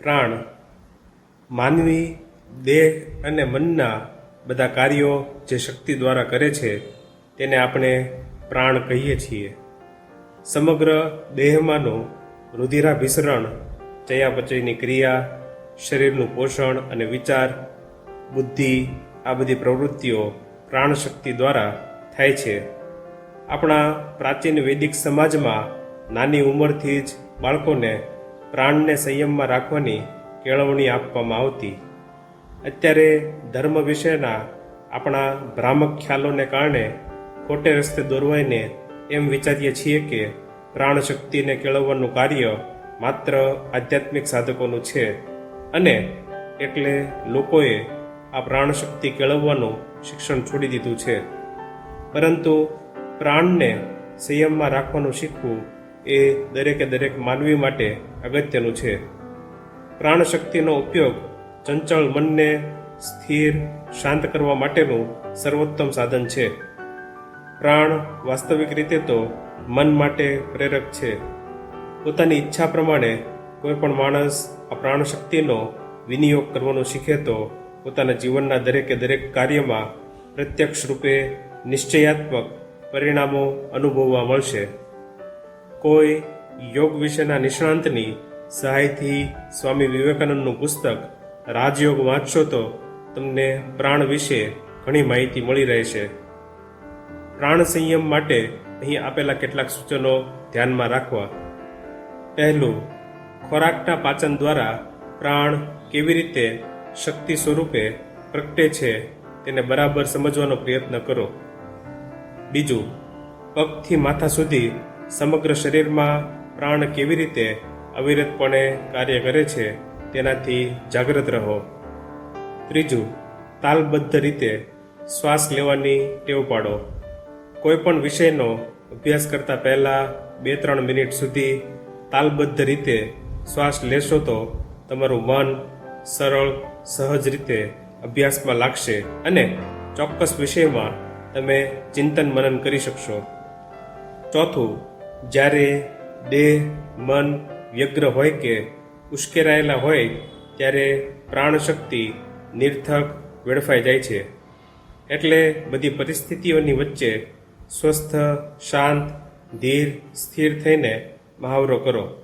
પ્રાણ, માનવી, દેહ અને મનના બધા કાર્યો જે શક્તિ દ્વારા કરે છે, તેને આપણે પ્રાણ કહીએ છીએ. સમગ્ર દેહમાંનું રુધિરાભિસરણ, ચયાપચયની ક્રિયા, શરીરનું પોષણ અને વિચાર, બુદ્ધિ, આ બધી પ્રવૃત્તિઓ પ્રાણશક્તિ દ્વારા થાય છે. આપણા પ્રાચીન વૈદિક સમાજમાં નાની ઉંમરથી જ બાળકોને પ્રાણને સંયમમાં રાખવાની કેળવણી આપવામાં આવતી. અત્યારે ધર્મ વિશેના આપણા ભ્રામક ખ્યાલોને કારણે ખોટે રસ્તે દોરવાઈને એમ વિચારીએ છીએ કે પ્રાણ શક્તિને કેળવવાનું કાર્ય માત્ર આધ્યાત્મિક સાધકોનું છે. અને એટલે લોકોએ આ પ્રાણ શક્તિ કેળવવાનું શિક્ષણ છોડી દીધું છે. પરંતુ પ્રાણને સંયમમાં રાખવાનું શીખવું એ દરેકે દરેક માનવી માટે અગત્યનું છે. પ્રાણ શક્તિનો ઉપયોગ ચંચળ મનને સ્થિર, શાંત કરવા માટેનું સર્વોત્તમ સાધન છે. પ્રાણ વાસ્તવિક રીતે તો મન માટે પ્રેરક છે. પોતાની ઈચ્છા પ્રમાણે કોઈ પણ માણસ આ પ્રાણશક્તિનો વિનિયોગ કરવાનું શીખે તો પોતાના જીવનના દરેકે દરેક કાર્યમાં પ્રત્યક્ષ રૂપે નિશ્ચયાત્મક પરિણામો અનુભવવા મળશે. કોઈ યોગ વિશેના નિષ્ણાંતની સહાયથી સ્વામી વિવેકાનંદનું પુસ્તક રાજયોગ વાંચશો તો તમને પ્રાણ વિશે ઘણી માહિતી મળી રહેશે. પ્રાણ સંયમ માટે અહીં આપેલા કેટલાક સૂચનો ધ્યાનમાં રાખવા. પહેલું, ખોરાકના પાચન દ્વારા પ્રાણ કેવી રીતે શક્તિ સ્વરૂપે પ્રગટે છે તેને બરાબર સમજવાનો પ્રયત્ન કરો. બીજું, પગથી માથા સુધી સમગ્ર શરીરમાં પ્રાણ કેવી રીતે અવિરતપણે કાર્ય કરે છે, તેનાથી જાગૃત રહો. ત્રીજું, તાલબદ્ધ રીતે શ્વાસ લેવાની ટેવ પાડો. કોઈપણ વિષયનો અભ્યાસ કરતાં પહેલાં બે ત્રણ મિનિટ સુધી તાલબદ્ધ રીતે શ્વાસ લેશો તો તમારું મન સરળ, સહજ રીતે અભ્યાસમાં લાગશે અને ચોક્કસ વિષયમાં તમે ચિંતન મનન કરી શકશો. ચોથું જ્યારે દેહ, મન વ્યગ્ર હોય કે ઉશ્કેરાયેલા હોય, ત્યારે પ્રાણશક્તિ નિર્થક વેડફાઈ જાય છે. એટલે બધી પરિસ્થિતિઓની વચ્ચે સ્વસ્થ, શાંત, ધીર, સ્થિર થઈને મહાવરો કરો.